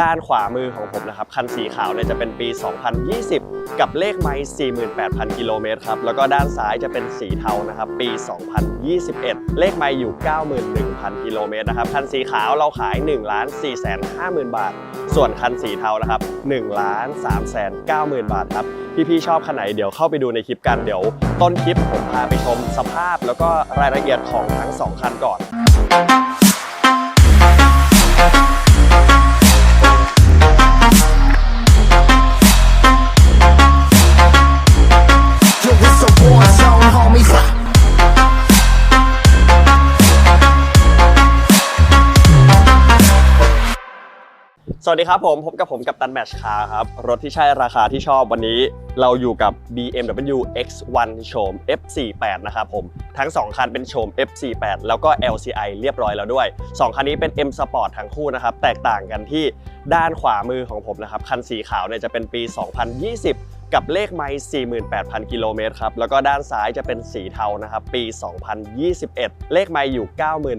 ด้านขวามือของผมนะครับ คันสีขาวเนี่ยจะเป็นปี 2020 กับเลขไมล์48,000 กิโลเมตรครับ แล้วก็ด้านซ้ายจะเป็นสีเทานะครับ ปี 2021 เลขไมล์อยู่ 91,000 กิโลเมตรนะครับ คันสีขาวเราขาย1 4 5 0 0 0 0 บาท ส่วนคันสีเทานะครับ1 3 9 0 0 0 0 บาทครับ พี่ๆชอบคันไหนเดี๋ยวเข้าไปดูในคลิปกัน เดี๋ยวต้นคลิปผมพาไปชมสภาพ แล้วก็รายละเอียดของทั้งสองคันก่อน วัสดีครับผม พบกับผมกับตันแมชคาครับ รถที่ใช่ราคาที่ชอบวันนี้ เราอยู่กับ BMW X1 โฉม F48 นะครับผม ทั้ง 2 คันเป็นโฉม F48 แล้วก็ LCI เรียบร้อยแล้วด้วย 2 คันนี้เป็น M Sport ทั้งคู่นะครับ แตกต่างกันที่ด้านขวามือของผมนะครับ คันสีขาวเนี่ยจะเป็นปี 2020 กับเลขไมล์48,000 กิโลเมตรครับ แล้วก็ด้านซ้ายจะเป็นสีเทานะครับ ปี 2021 เลขไมล์อยู่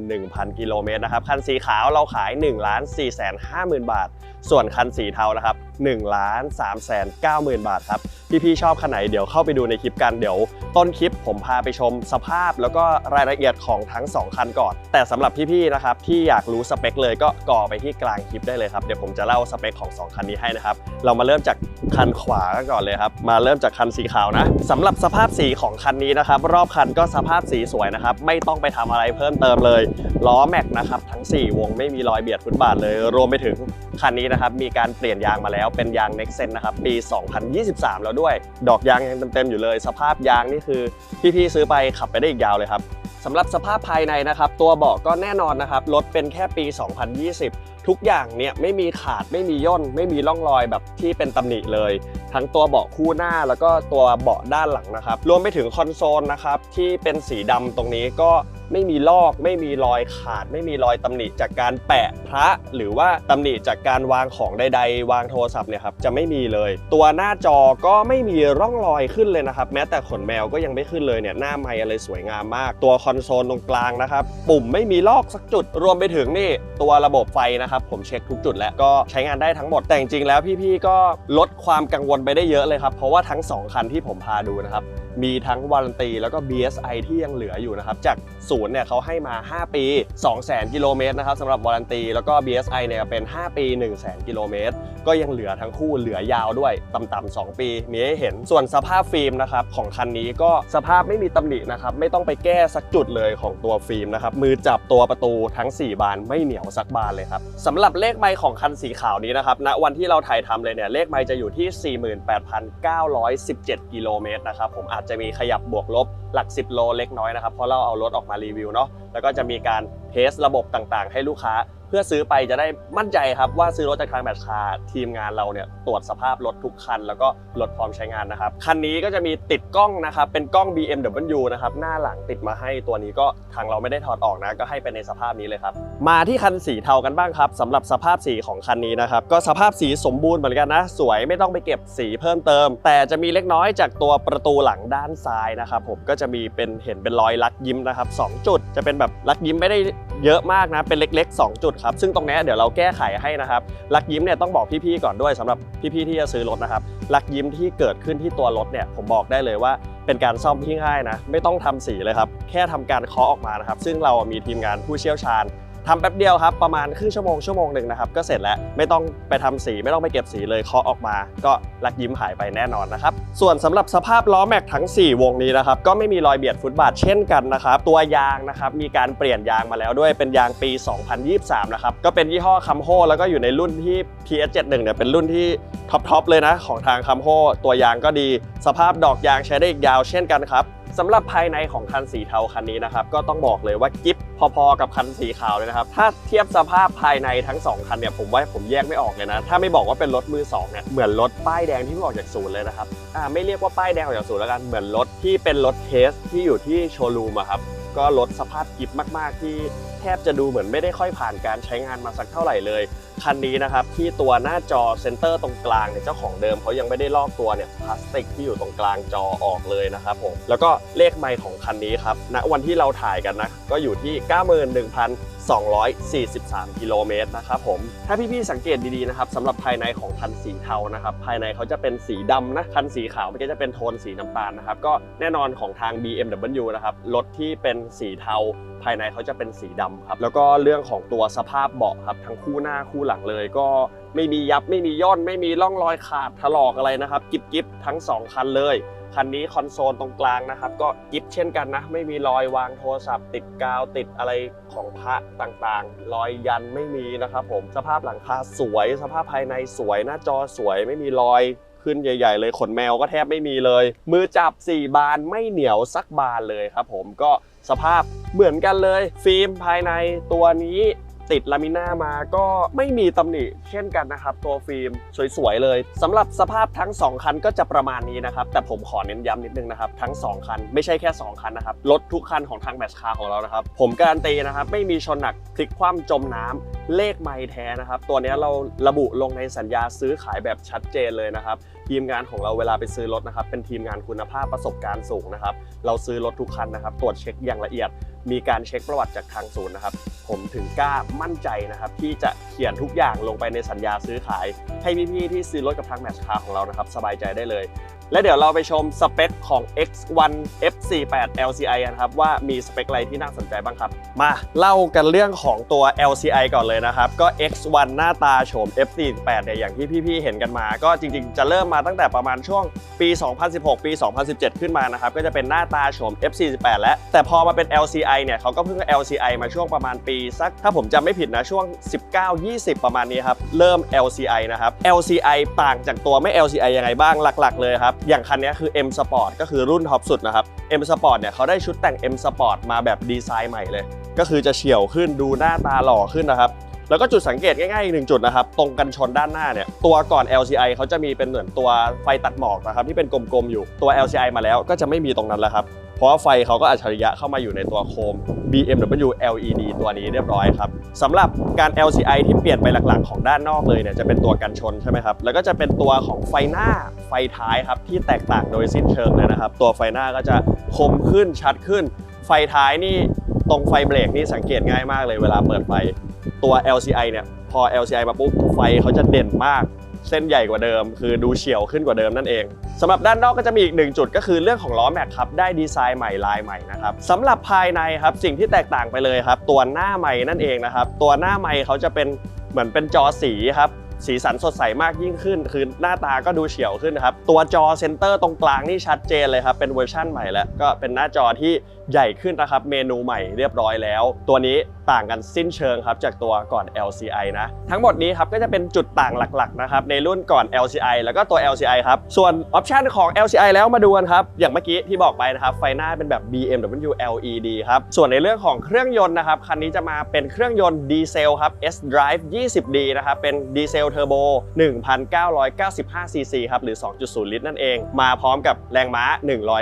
91,000 กิโลเมตรนะครับ คันสีขาวเราขาย 1 4 5 0 0 0 0 บาท ส่วนคันสีเทานะครับ 1 3 9 0 0 0 0 บาทครับ พี่ๆชอบคันไหนเดี๋ยวเข้าไปดูในคลิปกันเดี๋ยว ต้นคลิปผมพาไปชมสภาพแล้วก็รายละเอียดของทั้ง 2 คันก่อน แต่สำหรับพี่ๆนะครับที่อยากรู้สเปคเลยก็ก่อไปที่กลางคลิปได้เลยครับเดี๋ยวผมจะเล่าสเปคของ 2 คันนี้ให้นะครับเรามาเริ่มจากคันขวากันก่อนเลยครับมาเริ่มจากคันสีขาวนะสำหรับสภาพสีของคันนี้นะครับรอบคันก็สภาพสีสวยนะครับไม่ต้องไปทำอะไรเพิ่มเติมเลยล้อแม็กนะครับทั้ง 4 วงไม่มีรอยเบียดฟุตบาทเลย รวมไปถึงคันนี้นะครับมีการเปลี่ยนยางมาแล้วเป็นยาง Nexen นะครับปี 2023 แล้วด้วย ดอกยางยังเต็มๆอยู่เลย สภาพยางนี่คือพี่ๆซื้อไปขับไปได้อีกยาวเลยครับสำหรับสภาพภายในนะครับ ตัวเบาะก็แน่นอนนะครับรถเป็นแค่ปี 2020 ทุกอย่างเนี่ยไม่มีขาดไม่มีย่น ไม่มีร่องรอยแบบที่เป็นตำหนิเลย ทั้งตัวเบาะคู่หน้าแล้วก็ตัวเบาะด้านหลังนะครับ รวมไปถึงคอนโซลนะครับที่เป็นสีดำตรงนี้ก็ไม่มีลอก ไม่มีรอยขาด ไม่มีรอยตำหนิจากการแปะพระหรือว่าตำหนิจากการวางของใด ๆ วางโทรศัพท์เนี่ยครับจะไม่มีเลย ตัวหน้าจอก็ไม่มีร่องรอยขึ้นเลยนะครับ แม้แต่ขนแมวก็ยังไม่ขึ้นเลยเนี่ยหน้าไมอะไรสวยงามมาก ตัวคอนโซลตรงกลางนะครับ ปุ่มไม่มีลอกสักจุดรวมไปถึงนี่ตัวระบบไฟนะครับ ผมเช็คทุกจุดแล้วก็ใช้งานได้ทั้งหมดแต่จริงๆแล้วพี่ๆก็ลดความกังวลไปได้เยอะเลยครับเพราะว่าทั้ง 2 คันที่ผมพาดูนะครับ มีทั้งวารันตีแล้วก็ BSI ที่ยังเหลืออยู่นะครับ จากศูนย์เนี่ยเขาให้มา 5 ปี 200,000 กิโลเมตรนะครับสำหรับวารันตีแล้วก็ BSI เนี่ยเป็น 5 ปี 100,000 กิโลเมตร ก็ยังเหลือทั้งคู่เหลือยาวด้วยต่ำๆ2 ปี มีให้เห็นส่วนสภาพฟิล์มนะครับของคันนี้ก็สภาพไม่มีตำหนินะครับไม่ต้องไปแก้สักจุดเลยของตัวฟิล์มนะครับมือจับตัวประตูทั้ง 4 บานไม่เหนียวสักบานเลยครับสำหรับเลขไมล์ของคันสีขาวนี้นะครับณวันที่เราถ่ายทำเลยเนี่ยเลขไมล์จะอยู่ที่ 48,917 กิโลเมตรนะครับผมอาจจะมีขยับบวกลบหลัก 10 โลเล็กน้อยนะครับเพราะเราเอารถออกมารีวิวเนาะแล้วก็จะมีการเทสระบบต่างๆ ให้ลูกค้า เพื่อซื้อไปจะได้มั่นใจครับว่าซื้อรถจากทางแมทคาทีมงานเราเนี่ยตรวจสภาพรถทุกคัน แล้วก็รถพร้อมใช้งานนะครับ คันนี้ก็จะมีติดกล้องนะครับเป็นกล้อง BMW นะครับหน้าหลังติดมาให้ตัวนี้ก็ทางเราไม่ได้ถอดออกนะ ก็ให้เป็นในสภาพนี้เลยครับ มาที่คันสีเทากันบ้างครับสำหรับสภาพสีของคันนี้นะครับก็สภาพสีสมบูรณ์เหมือนกันนะ สวยไม่ต้องไปเก็บสีเพิ่มเติม แต่จะมีเล็กน้อยจากตัวประตูหลังด้านซ้ายนะครับผมก็จะมีเป็นเห็นเป็นรอยลักยิ้มนะครับสองจุด จะเป็นแบบลักยิ้มไม่ได้เยอะมากนะเป็นเล็ก ๆ 2 จุดครับ ซึ่งตรงนี้เดี๋ยวเราแก้ไขให้นะครับ ลักยิ้มเนี่ยต้องบอกพี่ๆก่อนด้วยสำหรับพี่ๆที่จะซื้อรถนะครับ ลักยิ้มที่เกิดขึ้นที่ตัวรถเนี่ยผมบอกได้เลยว่าเป็นการซ่อมที่ง่ายนะ ไม่ต้องทำสีเลยครับ แค่ทำการเคาะออกมานะครับ ซึ่งเรามีทีมงานผู้เชี่ยวชาญ ทำแป๊บเดียวครับประมาณครึ่งชั่วโมงชั่วโมงหนึ่งนะครับก็เสร็จแล้วไม่ต้องไปทำสีไม่ต้องไปเก็บสีเลยเคาะออกมา ก็ลักยิ้มหายไปแน่นอนนะครับส่วนสำหรับสภาพล้อแม็กทั้ง 4 วงนี้นะครับก็ไม่มีรอยเบียดฟุตบาทเช่นกันนะครับตัวยางนะครับมีการเปลี่ยนยางมาแล้วด้วยเป็นยางปี 2023 นะครับก็เป็นยี่ห้อคัมโฮแล้วก็อยู่ในรุ่นที่ PS71 เนี่ยเป็นรุ่นที่ท็อปทอปเลยนะของทางคัมโฮตัวยางก็ดี สภาพดอกยางใช้ได้อีกยาวเช่นกันครับ สำหรับภายในของคันสีเทาคันนี้นะครับก็ต้องบอกเลยว่ากิ๊บพอๆกับคันสีขาวเลยนะครับถ้าเทียบสภาพภายในทั้งสองคันเนี่ยผมว่าผมแยกไม่ออกเลยนะถ้าไม่บอกว่าเป็นรถมือสองเนี่ยเหมือนรถป้ายแดงที่เพิ่งออกจากศูนย์เลยนะครับอ่าไม่เรียกว่าป้ายแดงออกจากศูนย์แล้วกันเหมือนรถที่เป็นรถเทสที่อยู่ที่โชว์รูมอะครับก็รถสภาพกิ๊บมาก ๆ ที่ ทบจะดูเหมือนไม่ได้ค่อยผ่านการใช้งานมาสักเท่าไหร่เลย คันนี้นะครับที่ตัวหน้าจอเซนเตอร์ตรงกลางเนี่ยเจ้าของเดิมเขายังไม่ได้ลอกตัวเนี่ยพลาสติกที่อยู่ตรงกลางจอออกเลยนะครับผมแล้วก็เลขไมล์ของคันนี้ครับณวันที่เราถ่ายกันนะก็อยู่ที่ 91,243 กิโลเมตรนะครับผมถ้าพี่ๆสังเกตดีๆนะครับสำหรับภายในของคันสีเทานะครับภายในเขาจะเป็นสีดำนะคันสีขาวมันก็จะเป็นโทนสีน้ำตาลนะครับก็แน่นอนของทาง BMW นะครับรถที่เป็นสีเทา ภายในเขาจะเป็นสีดำครับแล้วก็เรื่องของตัวสภาพเบาะครับทั้งคู่หน้าคู่หลังเลย ก็ไม่มียับไม่มีย่อนไม่มีร่องรอยขาดถลอกอะไรนะครับกิบกิบทั้งสองคันเลยคันนี้คอนโซลตรงกลางนะครับ ก็กิฟเช่นกันนะ ไม่มีรอยวางโทรศัพท์ ติดกาวติดอะไรของพระต่างๆ รอยยันไม่มีนะครับผมสภาพหลังคาสวย สภาพภายในสวย หน้าจอสวย ไม่มีรอยขึ้นใหญ่ ๆ เลยขนแมวก็แทบไม่มีเลย มือจับ 4 บานไม่เหนียวสักบานเลยครับผมก็สภาพ เหมือนกันเลย ฟิล์มภายในตัวนี้ติดลามิน่ามาก็ไม่มีตำหนิเช่นกันนะครับ ตัวฟิล์มสวยๆเลยสำหรับสภาพทั้ง 2 คันก็จะประมาณนี้นะครับ แต่ผมขอเน้นย้ำนิดนึงนะครับ ทั้ง 2 คัน ไม่ใช่แค่ 2 คันนะครับ รถทุกคันของทางแมชคาของเรานะครับ ผมการันตีนะครับ ไม่มีชนหนักพลิกคว่ำจมน้ำ เลขไม้แท้นะครับ ตัวนี้เราระบุลงในสัญญาซื้อขายแบบชัดเจนเลยนะครับทีมงานของเราเวลาไปซื้อรถนะครับเป็นทีมงานคุณภาพประสบการณ์สูงนะครับ เราซื้อรถทุกคันนะครับ ตรวจเช็คอย่างละเอียด มีการเช็คประวัติจากทางศูนย์นะครับ ผมถึงกล้ามั่นใจนะครับ ที่จะเขียนทุกอย่างลงไปในสัญญาซื้อขาย ให้พี่ๆที่ซื้อรถกับทางแมชคาของเรานะครับ สบายใจได้เลย และเดี๋ยวเราไปชมสเปคของ X1 F48 LCI กันครับ ว่ามีสเปคอะไรที่น่าสนใจบ้างครับ มาเล่ากันเรื่องของตัว LCI ก่อนเลยนะครับ ก็ X1 หน้าตาโฉม F48 เนี่ยอย่างที่พี่ๆเห็นกันมา ก็จริงๆ จะเริ่มมาตั้งแต่ประมาณช่วงปี 2016 ปี 2017 ขึ้นมานะครับ ก็จะเป็นหน้าตาโฉม F48 แล้ว แต่พอมาเป็น LCI เนี่ยเขาก็เพิ่ง LCI มาช่วงประมาณปีสัก ถ้าผมจำไม่ผิดนะช่วง 19-20 ประมาณนี้ครับเริ่ม LCI นะครับ LCI ต่างจากตัวไม่ LCI ยังไงบ้างหลัก ๆ เลยครับอย่างคันนี้คือ M Sport ก็คือรุ่นท็อปสุดนะครับ M Sport เนี่ยเขาได้ชุดแต่ง M Sport มาแบบดีไซน์ใหม่เลย ก็คือจะเฉียวขึ้นดูหน้าตาหล่อขึ้นนะครับ แล้วก็จุดสังเกตง่ายๆอีกหนึ่งจุดนะครับ ตรงกันชนด้านหน้าเนี่ย ตัวก่อน LCI เขาจะมีเป็นเหมือนตัวไฟตัดหมอกนะครับที่เป็นกลมๆอยู่ ตัว LCI มาแล้วก็จะไม่มีตรงนั้นแล้วครับ เพราะว่าไฟเขาก็อัจฉริยะเข้ามาอยู่ในตัวโคม BMW LED ตัวนี้เรียบร้อยครับ สำหรับการ LCI ที่เปลี่ยนไปหลักๆ ของด้านนอกเลยเนี่ยจะเป็นตัวกันชนใช่ไหมครับ แล้วก็จะเป็นตัวของไฟหน้าไฟท้ายครับที่แตกต่างโดยสิ้นเชิงเลยนะครับ ตัวไฟหน้าก็จะคมขึ้นชัดขึ้น ไฟท้ายนี่ตรงไฟเบรกนี่สังเกตง่ายมากเลยเวลาเปิดไฟ ตัว LCI เนี่ยพอ LCI มาปุ๊บไฟเขาจะเด่นมาก เส้นใหญ่กว่าเดิม คือดูเฉียวขึ้นกว่าเดิมนั่นเองสำหรับด้านนอกก็จะมีอีกหนึ่งจุดก็คือเรื่องของล้อแม็กครับได้ดีไซน์ใหม่ลายใหม่นะครับสำหรับภายในครับสิ่งที่แตกต่างไปเลยครับ ตัวหน้าไม้นั่นเองนะครับตัวหน้าไม้เขาจะเป็นเหมือนเป็นจอสีครับสีสันสดใสมากยิ่งขึ้น คือหน้าตาก็ดูเฉียวขึ้นครับ ตัวจอเซนเตอร์ตรงกลางนี่ชัดเจนเลยครับ เป็นเวอร์ชั่นใหม่แล้ว ก็เป็นหน้าจอที่ใหญ่ขึ้นนะครับ เมนูใหม่เรียบร้อยแล้ว ตัวนี้ ต่างกันสิ้นเชิงครับจากตัวก่อน LCI นะ ทั้งหมดนี้ครับก็จะเป็นจุดต่างหลักๆนะครับในรุ่นก่อน LCI แล้วก็ตัว LCI ครับ ส่วนออปชันของ LCI แล้วมาดูกันครับ อย่างเมื่อกี้ที่บอกไปนะครับ ไฟหน้าเป็นแบบ BMW LED ครับ ส่วนในเรื่องของเครื่องยนต์นะครับ คันนี้จะมาเป็นเครื่องยนต์ดีเซลครับ S Drive 20D นะครับเป็นดีเซลเทอร์โบ1,995 cc ครับหรือ 2.0 ลิตรนั่นเอง มาพร้อมกับแรงม้า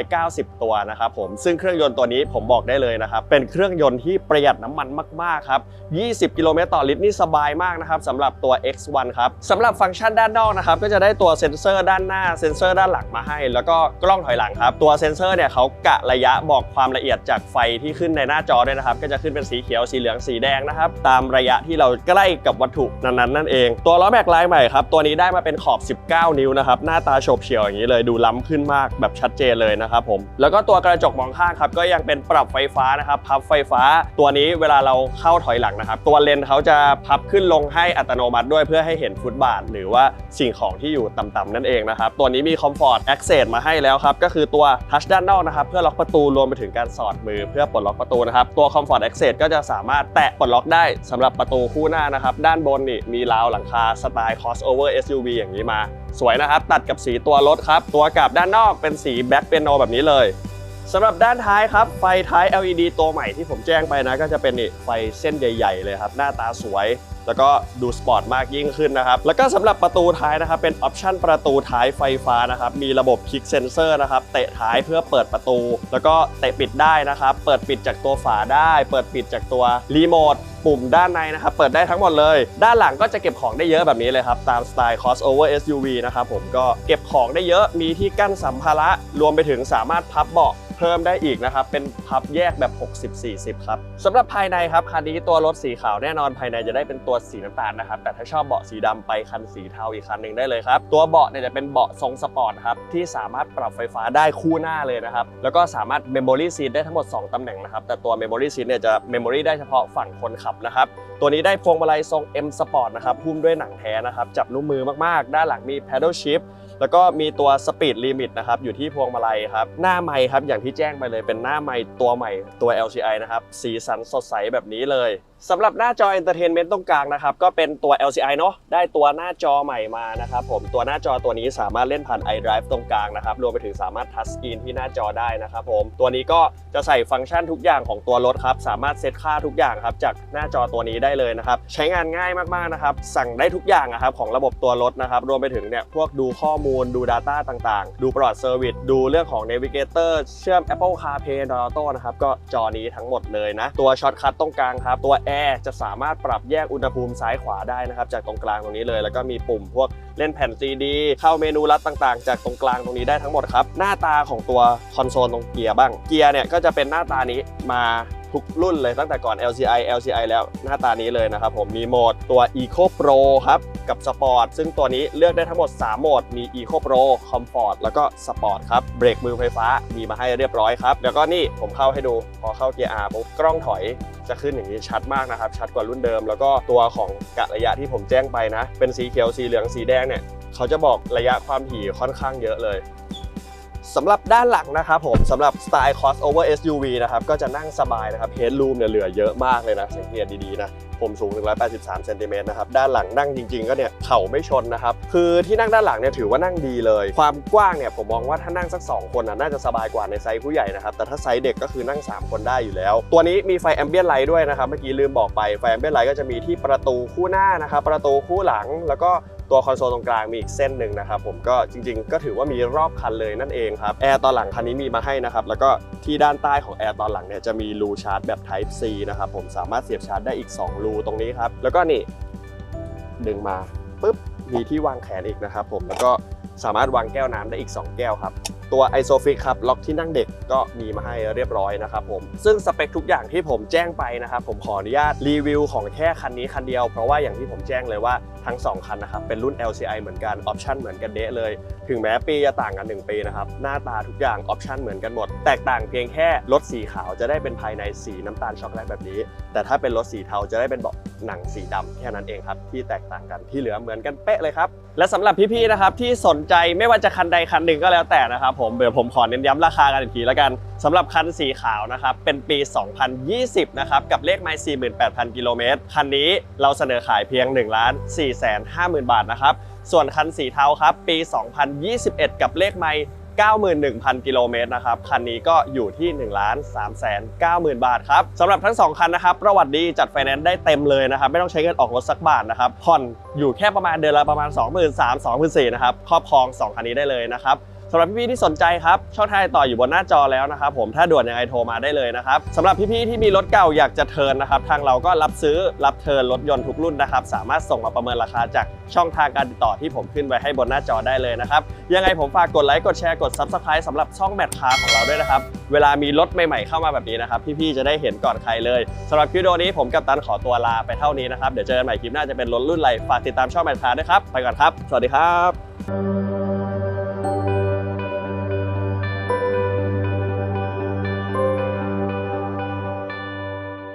190 ตัวนะครับผมซึ่งเครื่องยนต์ตัวนี้ผมบอกได้เลยนะครับเป็นเครื่องยนต์ที่ประหยัดน้ำมันมากๆครับ 20 กิโลเมตรต่อลิตรนี่สบายมากนะครับสำหรับตัว X1 ครับสำหรับฟังก์ชันด้านนอกนะครับก็จะได้ตัวเซ็นเซอร์ด้านหน้าเซ็นเซอร์ด้านหลังมาให้ แล้วก็กล้องถอยหลังครับตัวเซ็นเซอร์เนี่ยเขากะระยะบอกความละเอียดจากไฟที่ขึ้นในหน้าจอด้วยนะครับก็จะขึ้นเป็นสีเขียวสีเหลืองสีแดงนะครับตามระยะที่เราใกล้กับวัตถุนั้นๆนั่นเอง ตัวล้อแม็กลายใหม่ครับตัวนี้ได้มาเป็นขอบ 19 นิ้วนะครับหน้าตาโฉบเฉี่ยวอย่างนี้เลยดูล้ำขึ้นมากแบบชัดเจนเลยนะครับผมแล้วก็ตัวกระจกมองข้างครับก็ยังเป็นปรับไฟฟ้านะครับพับไฟฟ้า ตัวนี้เวลาเราเข้าถอยหลังนะครับ ตัวเลนเขาจะพับขึ้นลงให้อัตโนมัติด้วยเพื่อให้เห็นฟุตบาท หรือว่าสิ่งของที่อยู่ต่ำๆนั่นเองนะครับ ตัวนี้มีคอมฟอร์ตแอคเซสมาให้แล้วครับ ก็คือตัวทัชด้านนอกนะครับ เพื่อล็อกประตูรวมไปถึงการสอดมือเพื่อปลดล็อกประตูนะครับ ตัวคอมฟอร์ตแอคเซสก็จะสามารถแตะปลดล็อกได้สำหรับประตูคู่หน้านะครับ ด้านบนนี่มีราวหลังคาสไตล์ crossover SUV อย่างนี้มา สวยนะครับ ตัดกับสีตัวรถครับ ตัวกลับด้านนอกเป็นสีแบ็คเปียโนแบบนี้เลย สำหรับด้านท้ายครับ ไฟท้าย LED ตัวใหม่ที่ผมแจ้งไปนะ ก็จะเป็นไฟเส้นใหญ่ ๆ เลยครับ หน้าตาสวย แล้วก็ดูสปอร์ตมากยิ่งขึ้นนะครับ แล้วก็สำหรับประตูท้ายนะครับ เป็นออปชันประตูท้ายไฟฟ้านะครับ มีระบบคลิกเซนเซอร์นะครับ เตะท้ายเพื่อเปิดประตู แล้วก็เตะปิดได้นะครับ เปิดปิดจากตัวฝาได้ เปิดปิดจากตัวรีโมทปุ่มด้านในนะครับ เปิดได้ทั้งหมดเลย ด้านหลังก็จะเก็บของได้เยอะแบบนี้เลยครับ ตามสไตล์ crossover SUV นะครับผมก็เก็บของได้เยอะมีที่กั้นสัมภาระรวมไปถึงสามารถพับเบาะ พิ่มได้อีกนะครับเป็นพับแยกแบบ 60-40 ครับสำหรับภายในครับคันนี้ตัวรถสีขาวแน่นอนภายในจะได้เป็นตัวสีน้ำตาลนะครับแต่ถ้าชอบเบาะสีดำไปคันสีเทาอีกคันหนึ่งได้เลยครับตัวเบาะเนี่ยจะเป็นเบาะทรงสปอร์ตครับที่สามารถปรับไฟฟ้าได้คู่หน้าเลยนะครับแล้วก็สามารถ Memory Seat ได้ทั้งหมด 2ตำแหน่งนะครับแต่ตัว Memory Seat เนี่ยจะ Memory ได้เฉพาะฝั่งคนขับนะครับตัวนี้ได้พวงมาลัยทรง M Sport นะครับหุ้มด้วยหนังแท้นะครับจับนุ่มมือมากๆ ด้านหลังมี Paddle Shift แล้วก็มีตัวสปีดลิมิตนะครับอยู่ที่พวงมาลัยครับหน้าไมค์ครับอย่างที่แจ้งไปเลยเป็นหน้าไมค์ตัวใหม่ตัว LCI นะครับสีสันสดใสแบบนี้เลย สำหรับหน้าจอ Entertainment ตรงกลางนะครับก็เป็นตัว LCI เนาะได้ตัวหน้าจอใหม่มานะครับผมตัวหน้าจอตัวนี้สามารถเล่นผ่าน iDrive ตรงกลางนะครับรวมไปถึงสามารถทัชสกรีนที่หน้าจอได้นะครับผมตัวนี้ก็จะใส่ฟังก์ชันทุกอย่างของตัวรถครับสามารถเซตค่าทุกอย่างครับจากหน้าจอตัวนี้ได้เลยนะครับใช้งานง่ายมากๆนะครับสั่งได้ทุกอย่างอะครับของระบบตัวรถนะครับรวมไปถึงเนี่ยพวกดูข้อมูลดู Data ต่างๆ ดูประวัติเซอร์วิสดูเรื่องของ Navigator เชื่อม Apple CarPlay Android Auto นะครับก็จอนี้ทั้งหมดเลยนะตัวช็อตคัทตรงกลางครับตัวร์จะสามารถปรับแยกอุณหภูมิซ้ายขวาได้นะครับ จากตรงกลางตรงนี้เลย แล้วก็มีปุ่มพวกเล่นแผ่น CD เข้าเมนูลัดต่างๆ จากตรงกลางตรงนี้ได้ทั้งหมดครับ หน้าตาของตัวคอนโซลตรงเกียร์บ้าง เกียร์เนี่ยก็จะเป็นหน้าตานี้มา ทุกรุ่นเลยตั้งแต่ก่อน LCI LCI แล้วหน้าตานี้เลยนะครับผมมีโหมดตัว Eco Pro ครับกับ Sport ซึ่งตัวนี้เลือกได้ทั้งหมด 3 โหมดมี Eco Pro Comfort แล้วก็ Sport ครับเบรกมือไฟฟ้ามีมาให้เรียบร้อยครับแล้วก็นี่ผมเข้าให้ดูพอเข้าเกียร์ R ปุ๊บกล้องถอยจะขึ้นอย่างนี้ชัดมากนะครับ ชัดกว่ารุ่นเดิม แล้วก็ตัวของกะระยะที่ผมแจ้งไปนะ เป็นสีเขียวสีเหลืองสีแดงเนี่ย เขาจะบอกระยะความถี่ค่อนข้างเยอะเลย สำหรับด้านหลังนะครับผมสำหรับสไตล์ crossover SUV นะครับก็จะนั่งสบายนะครับ headroom เนี่ยเหลือเยอะมากเลยนะสังเกตดีๆนะผมสูง 183เซนติเมตรนะครับด้านหลังนั่งจริง ๆ ก็เนี่ยเข่าไม่ชนนะครับคือที่นั่งด้านหลังเนี่ยถือว่านั่งดีเลย ความกว้างเนี่ยผมมองว่าถ้านั่งสัก 2 คนน่ะน่าจะสบายกว่าในไซส์ผู้ใหญ่นะครับแต่ถ้าไซส์เด็กก็คือนั่ง 3 คนได้อยู่แล้ว ตัวนี้มีไฟแอมเบียนไลท์ด้วยนะครับเมื่อกี้ลืมบอกไปไฟแอมเบียนไลท์ก็จะมีที่ประตูคู่หน้านะครับประตูคู่หลังแล้วก็ ตัวคอนโซลตรงกลางมีอีกเส้นหนึ่งนะครับผมก็จริงๆ ก็ถือว่ามีรอบคันเลยนั่นเองครับแอร์ตอนหลังคันนี้มีมาให้นะครับแล้วก็ที่ด้านใต้ของแอร์ตอนหลังเนี่ยจะมีรูชาร์จแบบ Type C นะครับผมสามารถเสียบชาร์จได้อีก 2 รูตรงนี้ครับแล้วก็นี่ดึงมาปุ๊บมีที่วางแขนอีกนะครับผมแล้วก็สามารถวางแก้วน้ำได้อีก 2 แก้วครับ ตัว i s o f i x ครับล็อกที่นั่งเด็กก็มีมาให้เรียบร้อยนะครับผมซึ่งสเปคทุกอย่างที่ผมแจ้งไปนะครับผมขออนุญาตรีวิวของแค่คันนี้คันเดียว เพราะว่าอย่างที่ผมแจ้งเลยว่าทั้ง 2 คันนะครับเป็นรุ่น LCI เหมือนกันออปชันเหมือนกันเดะเลย ถึงแม้ปีจะต่างกัน 1 ปีนะครับหน้าตาทุกอย่างออปชันเหมือนกันหมด แตกต่างเพียงแค่รถสีขาวจะได้เป็นภายในสีน้ำตาลช็อกโกแลตแบบนี้ แต่ถ้าเป็นรถสีเทาจะได้เป็นเบาะหนังสีดำแค่นั้นเองครับที่แตกต่างกันที่เหลือเหมือนกันเป๊ะเลยครับและสำหรับพี่ๆนะครับที่สนใจไม่ว่าจะคันใดคันหนึ่งก็แล้วแต่นะครับผมเดี๋ยวผมขอเน้นย้ำราคากันอีกทีแล้วกันสำหรับคันสีขาวนะครับเป็นปี 2020 นะครับกับเลขไมล์48,000 กิโลเมตรคันนี้เราเสนอขายเพียง1ล้าน4แสน50,000 บาทนะครับส่วนคันสีเทาครับปี 2021 กับเลขไมล์91,000 กิโลเมตรนะครับ คันนี้ก็อยู่ที่1ล้าน3แสน90,000 บาทครับสำหรับทั้ง 2 คันนะครับ ประวัติดีจัดไฟแนนซ์ได้เต็มเลยนะครับ ไม่ต้องใช้เงินออกรถสักบาทนะครับ ผ่อนอยู่แค่ประมาณเดือนละประมาณ 23,000 24,000นะครับ ครอบครอง 2 คันนี้ได้เลยนะครับ สำหรับพี่ๆที่สนใจครับ ช่องทางติดต่ออยู่บนหน้าจอแล้วนะครับผมถ้าด่วนยังไงโทรมาได้เลยนะครับสำหรับพี่ๆที่มีรถเก่าอยากจะเทิร์นนะครับทางเราก็รับซื้อรับเทิร์นรถยนต์ทุกรุ่นนะครับสามารถส่งมาประเมินราคาจากช่องทางการติดต่อที่ผมขึ้นไว้ให้บนหน้าจอได้เลยนะครับยังไงผมฝากกดไลค์กดแชร์กด Subscribe สำหรับช่องแมทคาร์ของเราด้วยนะครับเวลามีรถใหม่ๆเข้ามาแบบนี้นะครับพี่ๆจะได้เห็นก่อนใครเลยสำหรับคลิปวิดีโอนี้ผมกับตันขอตัวลาไปเท่านี้นะครับเดี๋ยวเจอกันใหม่คลิปหน้าจะเป็นรถรุ่นอะไรฝากติดตามช่องแมทคาร์ด้วยครับไปก่อนครับ สวัสดีครับ